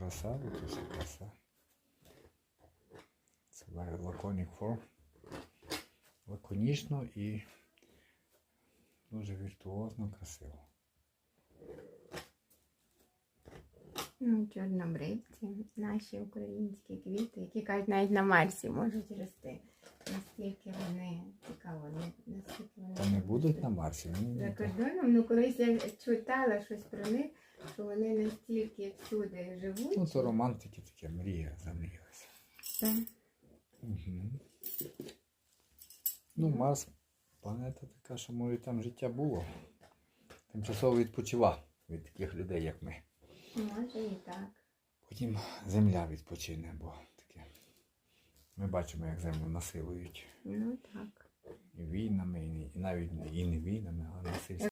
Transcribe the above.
краса, от усе краса. Це laconic form. Лаконічно і дуже віртуозно, красиво. Ну, чорнобривці, наші українські квіти, які кажуть, навіть на Марсі можуть рости. Наскільки вони цікаво, Та не будуть на Марсі. за Ну, кордоном. Ну, колись я читала щось про них, що вони настільки всюди живуть. ну то романтики таке, мрія замріялася. Так. Угу. Ну, Марс планета така, що може там життя було. Тимчасово відпочива від таких людей, як ми. Може і так. Потім земля відпочине, бо таке. Ми бачимо, як землю насилують Ну так. і війнами, навіть і не війнами, а насильством.